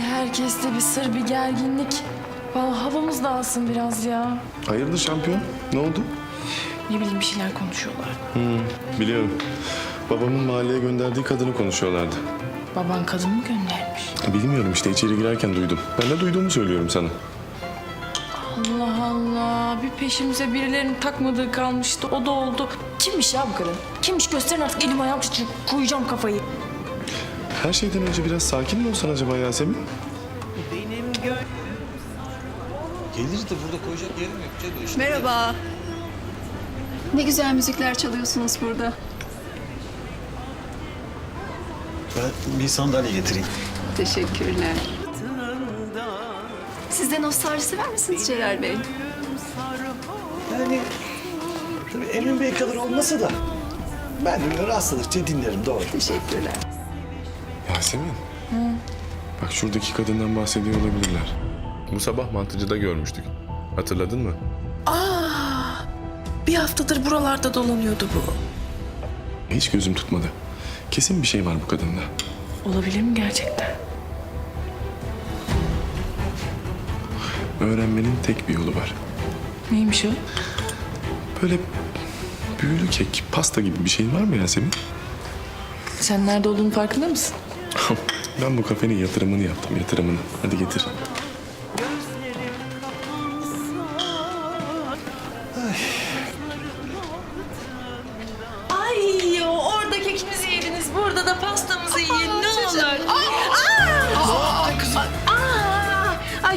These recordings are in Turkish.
Ay herkeste bir sır, bir gerginlik. Vallahi havamız dağılsın biraz ya. Hayırdır şampiyon? Ne oldu? Ne bileyim bir şeyler konuşuyorlar. Biliyorum. Babamın mahalleye gönderdiği kadını konuşuyorlardı. Baban kadın mı göndermiş? Bilmiyorum işte içeri girerken duydum. Ben de duyduğumu söylüyorum sana. Allah Allah. Bir peşimize birilerinin takmadığı kalmıştı. O da oldu. Kimmiş ya bu kadın? Kimmiş gösterin artık elim ayağım titriyor. Koyacağım kafayı. Her şeyden önce biraz sakin mi olsan acaba Yasemin? Gelir de burada koyacak yerim yok Cedo işte. Merhaba. Ne güzel müzikler çalıyorsunuz burada. Ben bir sandalye getireyim. Teşekkürler. Siz de nostalji sever misiniz Celal Bey? Yani tabii Emin Bey kadar olmasa da ben de rastladıkça dinlerim doğru. Teşekkürler. Yasemin. Bak şuradaki kadından bahsediyor olabilirler. Bu sabah mantıcıda görmüştük. Hatırladın mı? Bir haftadır buralarda dolanıyordu bu. Hiç gözüm tutmadı. Kesin bir şey var bu kadında. Olabilir mi gerçekten? Öğrenmenin tek bir yolu var. Neymiş o? Böyle büyülü kek, pasta gibi bir şey var mı Yasemin? Sen nerede olduğunu farkında mısın? ben bu kafenin yatırımını yaptım, yatırımını. Hadi getir. Ay orada kekimizi yediniz. Burada da pastamızı yiyin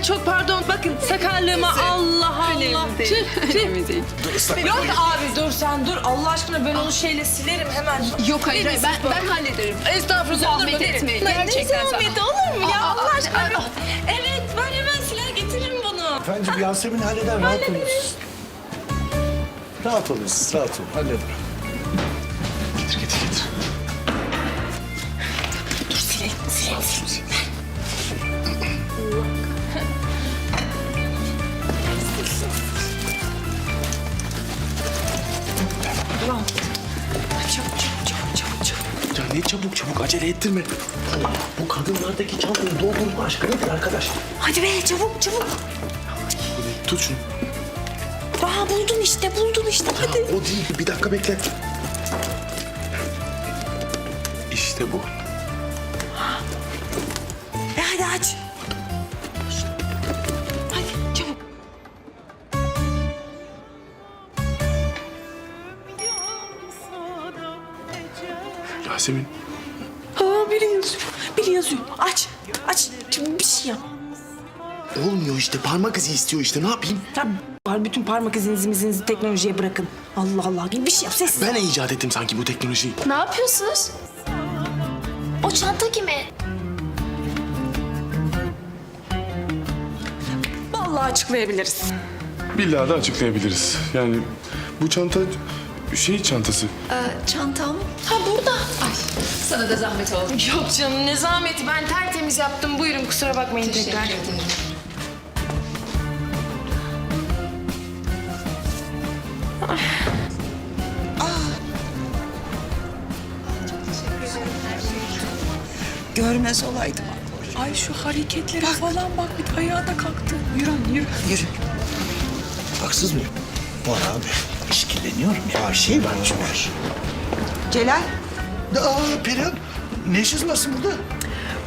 Ay çok pardon. Bakın sakarlığıma Allah Allah. Önemli değil. Tüh, tüh. Önemli değil. Yok abi dur sen dur. Allah aşkına ben onu şeyle silerim hemen. Yok hayır, ben, ben hallederim. Estağfurullah Zahmet etmeyin, Ne gerçekten zahmeti sağ- olur mu ya Aa, Allah aa, aşkına? aa. Evet ben hemen siler getiririm bunu. Efendim Yasemin halleder rahat olun. Rahat olun siz rahat olun halleder. Ulan. Çabuk çabuk çabuk çabuk çabuk. Ya ne çabuk çabuk acele ettirme. Bu kadınlardaki çantayı doldurma aşkı nedir arkadaş? Hadi be çabuk çabuk. Tut şunu. Aa buldun işte buldun işte hadi. O değil bir dakika bekle. İşte bu. E hadi aç. Yasemin. Aa biri yazıyor. Biri yazıyor. Aç. Aç. Şimdi bir şey yap. Olmuyor işte parmak izi istiyor işte ne yapayım? Ya bütün parmak izinizi mizinizi teknolojiye bırakın. Allah Allah. Bir şey yap ses. Ben icat ettim sanki bu teknolojiyi. Ne yapıyorsunuz? O çanta kime? Vallahi açıklayabiliriz. Billahi de açıklayabiliriz. Yani bu çanta şey çantası. Ee, çantam. Ha burada. Sana da zahmet oldu. Yok canım ne zahmeti. Ben tertemiz yaptım. Buyurun kusura bakmayın tekrar. Teşekkür ederim. Görmez olaydım. Ay şu hareketlere falan bak. Bir de ayağa da kalktı. Yürü anne, yürü. Yürü. Haksız mıyım? Var abi. İşkilleniyorum ya. Bir şey var. Celal. Aa Perihan ne işiniz varsın burada?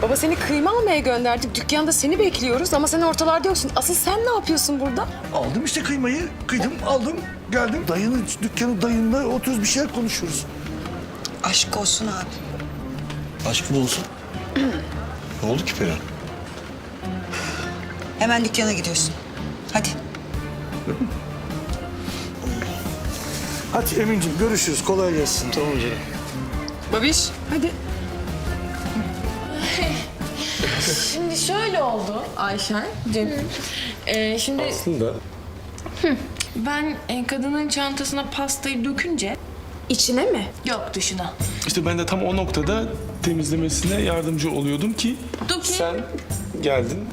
Baba seni kıyma almaya gönderdik. Dükkanda seni bekliyoruz ama sen ortalarda yoksun. Asıl sen ne yapıyorsun burada? Aldım işte kıymayı. Kıydım aldım geldim. Dayının dükkanı dayınla oturuyoruz bir şeyler konuşuyoruz. Aşk olsun abi. Aşk mı olsun? ne oldu ki Perihan? Hemen dükkana gidiyorsun. Hadi. Hadi Emin'ciğim görüşürüz. Kolay gelsin. Tamam canım. Babiş hadi. Şimdi şöyle oldu Ayşen. Cem. Ee, şimdi Aslında ben e, kadının çantasına pastayı dökünce... içine mi? Yok dışına. işte ben de tam o noktada temizlemesine yardımcı oluyordum ki ki. sen geldin.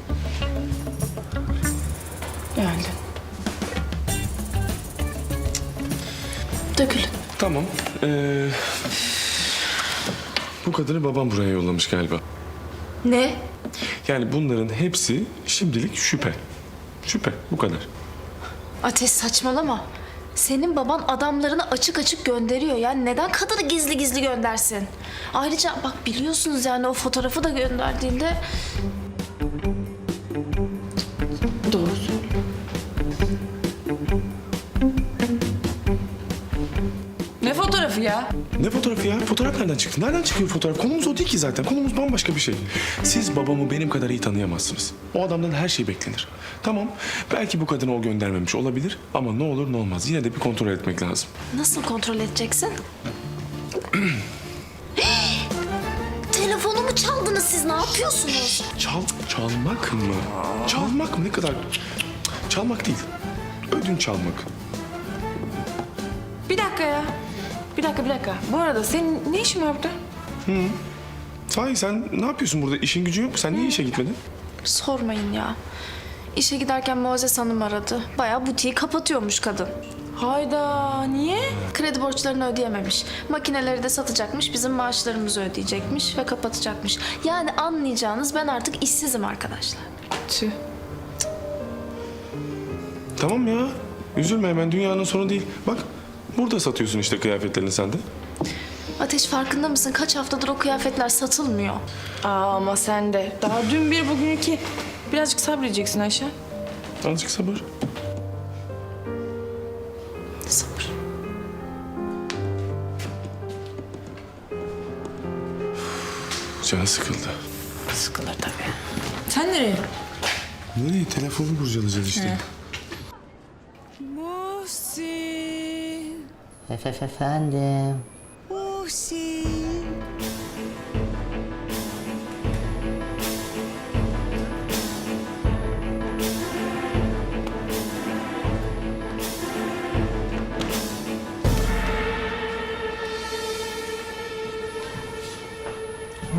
Geldi. Dökülün. Tamam. Ee, bu kadını babam buraya yollamış galiba. Ne? Yani bunların hepsi şimdilik şüphe. Şüphe bu kadar. Ateş saçmalama. Senin baban adamlarını açık açık gönderiyor. Yani neden kadını gizli gizli göndersin? Ayrıca bak biliyorsunuz yani o fotoğrafı da gönderdiğinde... Doğru söylüyor. Ne fotoğrafı ya? Ne fotoğrafı ya? Fotoğraf nereden çıktı? Nereden çıkıyor fotoğraf? Konumuz o değil ki zaten. Konumuz bambaşka bir şey. Siz babamı benim kadar iyi tanıyamazsınız. O adamdan her şey beklenir. Tamam, belki bu kadını o göndermemiş olabilir ama ne olur ne olmaz. Yine de bir kontrol etmek lazım. Nasıl kontrol edeceksin? Telefonumu çaldınız siz ne yapıyorsunuz? Çal, çalmak mı? Çalmak mı? Ne kadar... Çalmak değil. Ödünç almak. Bir dakika ya. Bir dakika bir dakika. Bu arada senin ne işin var burada? Sahi sen ne yapıyorsun burada? İşin gücün yok mu? Sen niye işe gitmedin? Sormayın ya. İşe giderken Muazzez Hanım aradı. Bayağı butiği kapatıyormuş kadın. Hayda niye? Kredi borçlarını ödeyememiş. Makineleri de satacakmış, bizim maaşlarımızı ödeyecekmiş ve kapatacakmış. Yani anlayacağınız ben artık işsizim arkadaşlar. Tüh. Tamam ya. Üzülme hemen dünyanın sonu değil. Bak burada satıyorsun işte kıyafetlerini sen de. Ateş farkında mısın? Kaç haftadır o kıyafetler satılmıyor. Aa, ama sen de. Daha dün bir bugün iki. Birazcık sabredeceksin Ayşe. Azıcık sabır. Sabır. Canı sıkıldı. Sıkılır tabii. Sen nereye? Nereye? Telefonu kurcalayacağız işte. Efendim.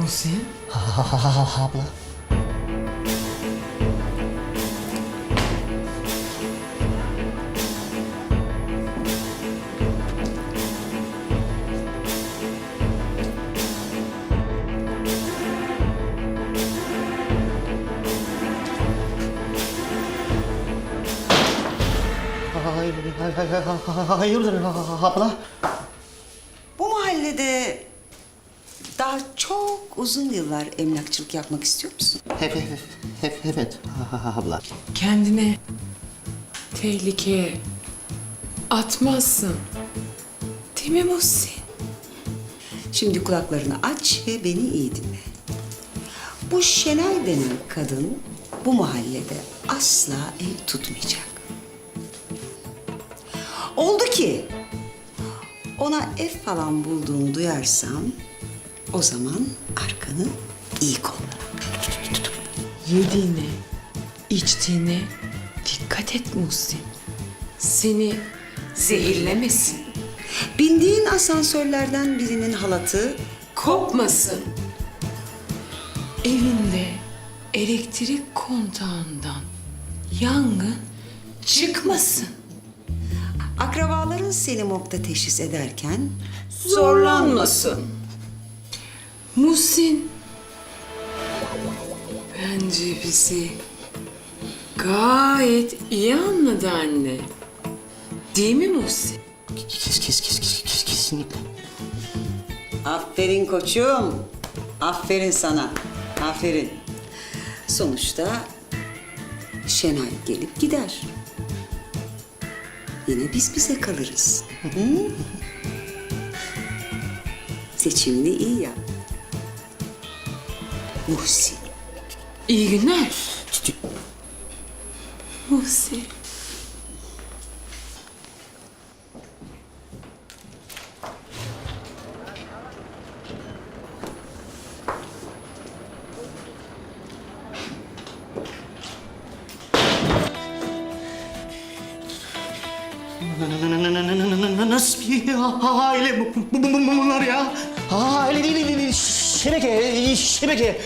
Muhsin. Abla. Hayırdır abla? Bu mahallede daha çok uzun yıllar emlakçılık yapmak istiyor musun? Hep, hep, hep, evet abla. Kendine tehlikeye atmazsın. Değil mi Muhsin? Şimdi kulaklarını aç ve beni iyi dinle. Bu Şenay denen kadın bu mahallede asla ev tutmayacak. Oldu ki ona ev falan bulduğunu duyarsam o zaman arkanı iyi kolla. Yediğine, içtiğine dikkat et Muhsin. Seni zehirlemesin. Bindiğin asansörlerden birinin halatı Kopmasın. Evinde elektrik kontağından yangın çıkmasın. Akrabaların seni mokta teşhis ederken Zorlanmasın. Muhsin. Bence bizi gayet iyi anladı anne. Değil mi Muhsin? Kes, kes, kes, kes, kes, kesinlikle. Aferin koçum. Aferin sana. Aferin. Sonuçta Şenay gelip gider. Yine biz bize kalırız. Hı? Seçimini iyi yap. Muhsin. İyi günler. Muhsin. Nasıl bir aile bu, bu, bu- bu- bunlar ya? Aile değil, değil, değil, şebeke, şebeke.